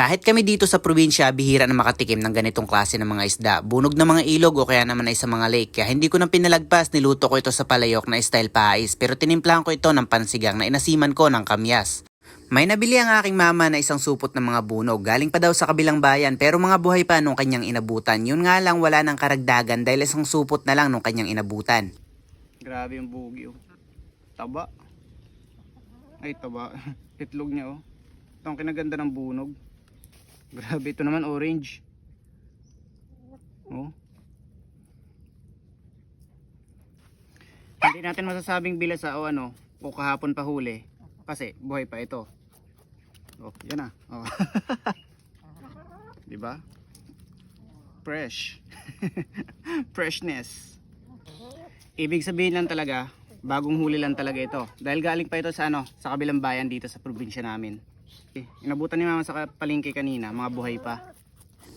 Kahit kami dito sa probinsya, bihira na makatikim ng ganitong klase ng mga isda. Bunog na mga ilog o kaya naman ay sa mga lake. Kaya hindi ko na pinalagpas, niluto ko ito sa palayok na style pais. Pero tinimplahan ko ito ng pansigang na inasiman ko ng kamyas. May nabili ang aking mama na isang supot ng mga bunog. Galing pa daw sa kabilang bayan pero mga buhay pa nung kanyang inabutan. Yun nga lang wala ng karagdagan dahil isang supot na lang nung kanyang inabutan. Grabe yung bugi oh. Taba. Ay taba. Itlog niya oh. Ito kinaganda ng bunog. Grabe ito naman orange. Oh. Hindi natin masasabing bilasa o ano o kahapon pa huli kasi buhay pa ito. Oh, yan ah. Oh. 'Di ba? Fresh. Freshness. Ibig sabihin lang talaga, bagong huli lang talaga ito. Dahil galing pa ito sa ano, sa kabilang bayan dito sa probinsya namin. Inabutan ni mama sa palengke kanina, mga buhay pa.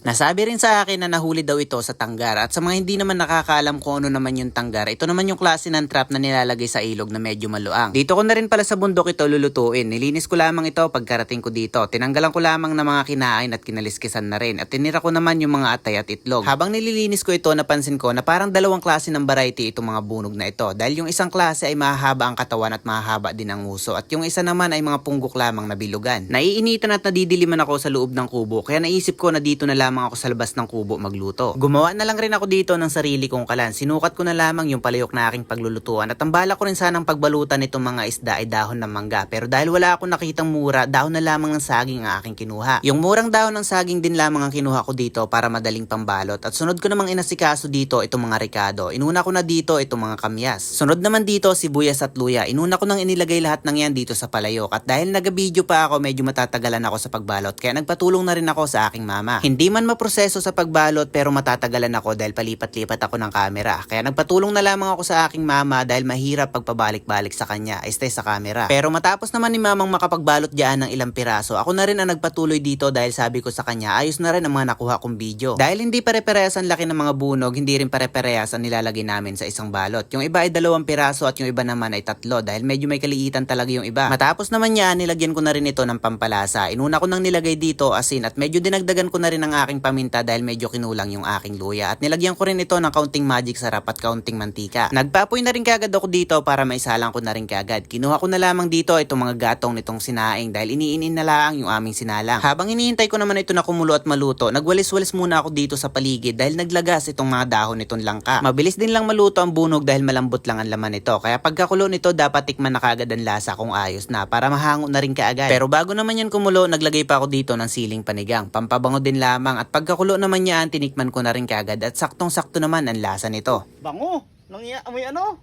Nasabi rin sa akin na nahuli daw ito sa tanggar at sa mga hindi naman nakakaalam kung ano naman yung tanggar, ito naman yung klase ng trap na nilalagay sa ilog na medyo maluang. Dito ko na rin pala sa bundok ito lulutuin. Nilinis ko lamang ito pagkarating ko dito. Tinanggalan ko lamang ng mga kinain at kinaliskisan na rin at tinira ko naman yung mga atay at itlog. Habang nililinis ko ito, napansin ko na parang dalawang klase ng variety itong mga bunog na ito dahil yung isang klase ay mahahaba ang katawan at mahahaba din ang uso at yung isa naman ay mga punggok lamang na bilugan. Naiinitan at nadidiliman ako sa loob ng kubo kaya naisip ko na dito na lamang ako sa labas ng kubo magluto. Gumawa na lang rin ako dito ng sarili kong kalan. Sinukat ko na lamang yung palayok na aking paglulutuan at ang bala ko rin sanang pagbalutan nitong mga isda ay dahon ng mangga. Pero dahil wala akong nakitang mura, dahon na lamang ng saging ang aking kinuha. Yung murang dahon ng saging din lamang ang kinuha ko dito para madaling pambalot. At sunod ko namang inasikaso dito itong mga ricado. Inuna ko na dito itong mga kamyas. Sunod naman dito sibuyas at luya. Inuna ko nang inilagay lahat ng yan dito sa palayok. At dahil nagabideo pa ako, medyo matatagalan ako sa pagbalot. Kaya nagpatulong na rin ako sa aking mama. Hindi man maproseso sa pagbalot pero matatagalan ako dahil palipat-lipat ako ng camera. Kaya nagpatulong na lamang ako sa aking mama dahil mahirap pagpabalik-balik sa kanya, este sa camera. Pero matapos naman ni mamang makapagbalot diyan ng ilang piraso, ako na rin ang nagpatuloy dito dahil sabi ko sa kanya ayos na rin ang mga nakuha kong video. Dahil hindi pare-parehas ang laki ng mga bunog, hindi rin pare-parehas ang nilalagay namin sa isang balot. Yung iba ay dalawang piraso at yung iba naman ay tatlo dahil medyo may kaliitan talaga yung iba. Matapos naman niya, nilagyan ko na rin ito ng pampalasa. Inuna ko nang nilagay dito asin at medyo dinagdagan ko na rin ang aking paminta dahil medyo kinulang yung aking luya. At nilagyan ko rin ito ng kaunting magic sarap at kaunting mantika. Nagpapoy na rin kagad ako dito para maisalang ko na rin kagad. Kinuha ko na lamang dito itong mga gatong nitong sinaing dahil iniinin na lang yung aming sinalang. Habang hinihintay ko naman ito na kumulo at maluto, nagwalis-walis muna ako dito sa paligid dahil naglagas itong mga dahon nitong langka. Mabilis din lang maluto ang bunog dahil malambot lang ang laman nito. Kaya pagkakulo nito, dapat tikman na kagad ang lasa kung ayos na para mahango na rin kaagad. Pero bago naman yan kumulo, naglagay pa ako dito ng siling panigang. Pampabango din lamang at pagkakulo naman yan, tinikman ko na rin kagad at saktong-sakto naman ang lasa nito. Bango! Nang amoy ano?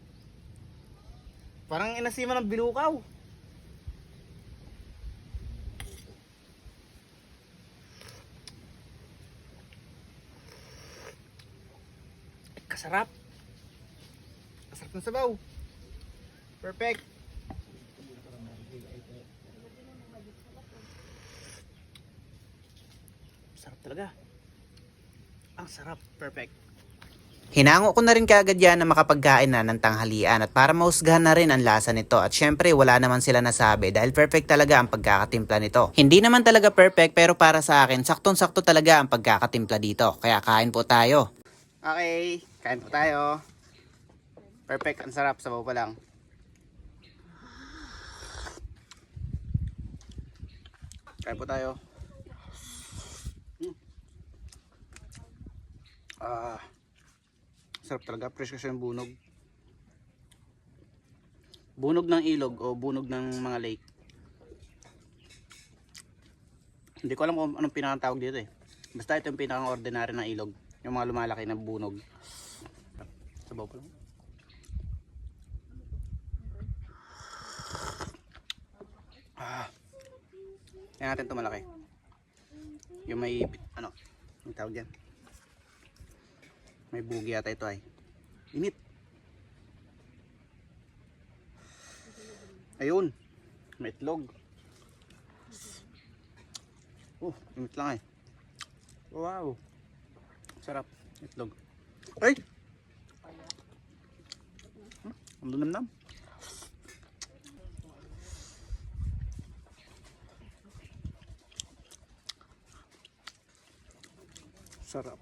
Parang inasima ng bilukaw. Kasarap. Kasarap ng sabaw. Perfect. Talaga. Ang sarap. Perfect. Hinango ko na rin kagad yan na makapagkain na ng tanghalian at para mausgahan na rin ang lasa nito at syempre wala naman sila nasabi dahil perfect talaga ang pagkakatimpla nito. Hindi naman talaga perfect pero para sa akin saktong-sakto talaga ang pagkakatimpla dito kaya kain po tayo. Okay, kain po tayo. Perfect, ang sarap, sabaw pa lang. Kain po tayo. Ah, sarap talaga, fresh kasi yung bunog. Bunog ng ilog o bunog ng mga lake. Hindi ko alam kung anong pinakatawag dito eh. Basta ito yung pinaka-ordinary ng ilog. Yung mga lumalaki na bunog. Sabaw pa lang. Ah. Yan natin ito malaki. Yung may, ano, yung tawag dyan. May bugi yata ito ay. Init. Ayun. May itlog. Oh, init lang eh. Wow. Sarap. Itlog. Ay! Hmm, ang lunam-nam. Sarap.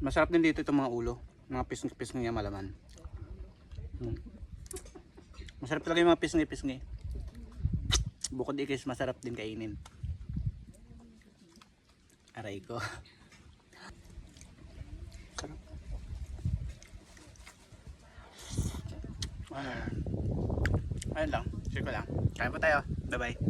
Masarap din dito itong mga ulo. Mga pisngi-pisngi niya malaman. Hmm. Masarap talaga yung mga pisngi-pisngi. Bukod ikis, masarap din kainin. Aray ko. Sarap. Ah. Ayun lang. Share ko lang. Kain po tayo. Bye-bye.